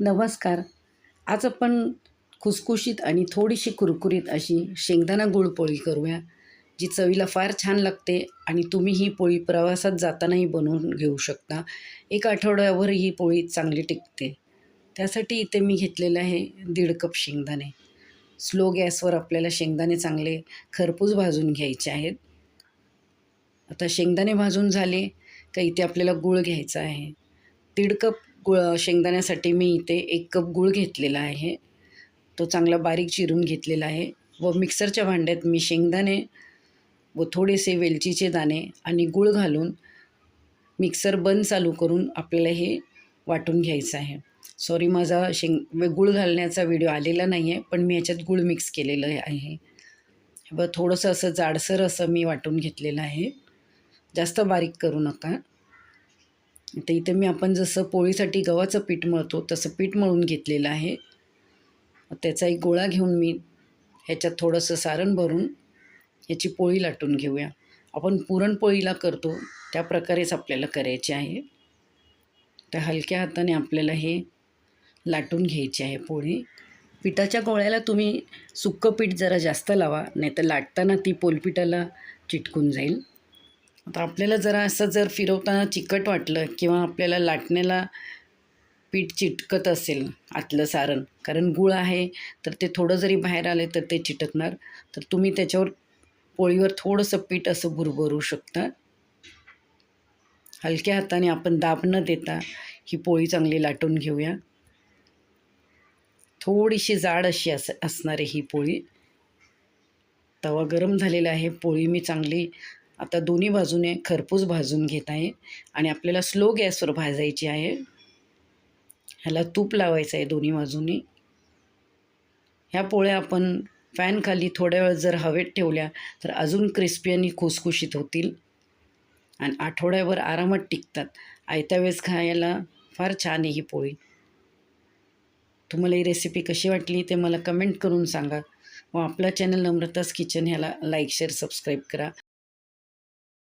नमस्कार. आज आपण खुसखुशीत आणि थोडीशी कुरकुरीत अशी शेंगदाणा गुळ पोळी करूया जी चवीला फार छान लागते आणि तुम्ही ही पोळी प्रवासात जातानाही बनवून घेऊ शकता. एक आठवड्यावर ही पोळी चांगली टिकते. त्यासाठी इथे मी घेतलेलं आहे दीड कप शेंगदाणे. स्लो गॅसवर आपल्याला शेंगदाणे चांगले खरपूस भाजून घ्यायचे आहेत. आता शेंगदाणे भाजून झाले का इथे आपल्याला गूळ घ्यायचा आहे. दीड कप गुळ शेंगदाण्यासाठी मी इथे एक कप गूळ घेतलेला आहे. तो चांगला बारीक चिरून घेतलेला आहे व मिक्सरच्या भांड्यात मी शेंगदाणे व थोडेसे वेलचीचे दाणे आणि गूळ घालून मिक्सर बंद चालू करून आपल्याला हे वाटून घ्यायचं आहे. सॉरी माझा शेंग गूळ घालण्याचा व्हिडिओ आलेला नाही आहे पण मी याच्यात गूळ मिक्स केलेलं आहे. व थोडंसं असं जाडसर असं मी वाटून घेतलेलं आहे. जास्त बारीक करू नका. तर इथे मी आपण जसं पोळीसाठी गव्हाचं पीठ मळतो तसं पीठ मळून घेतलेलं आहे. त्याचा एक गोळा घेऊन मी ह्याच्यात थोडंसं सारण भरून ह्याची पोळी लाटून घेऊया. आपण पुरणपोळीला करतो त्या प्रकारेच आपल्याला करायचे आहे. तर हलक्या हाताने आपल्याला हे लाटून घ्यायची आहे पोळी. पिठाच्या गोळ्याला तुम्ही सुक्कं पीठ जरा जास्त लावा नाहीतर लाटताना ती पोलपिठाला चिटकून जाईल. आता आपल्याला जरा असं जर फिरवताना चिकट वाटलं किंवा आपल्याला लाटण्याला पीठ चिटकत असेल आतलं सारण कारण गुळ आहे तर ते थोडं जरी बाहेर आले तर ते चिटकणार. तर तुम्ही त्याच्यावर पोळीवर थोडंसं पीठ असं भुरभरू शकता. हलक्या हाताने आपण दाब न देता ही पोळी चांगली लाटून घेऊया. थोडीशी जाड अशी अस असणार आहे ही पोळी. तवा गरम झालेला आहे. पोळी मी चांगली आता दोन्ही बाजूने खरपूस भाजून घेत आहे आणि आपल्याला स्लो गॅसवर भाजायची आहे. ह्याला तूप लावायचं आहे दोन्ही बाजूनी. ह्या पोळ्या आपण फॅनखाली थोड्या वेळ जर हवेत ठेवल्या तर अजून क्रिस्पी आणि खुसखुशीत होतील. आणि आठवड्याभर आरामात टिकतात. आयत्या वेळेस खायला फार छान आहे ही पोळी. तुम्हाला ही रेसिपी कशी वाटली ते मला कमेंट करून सांगा व आपला चॅनल नम्रतास किचन ह्याला लाईक शेअर सबस्क्राईब करा.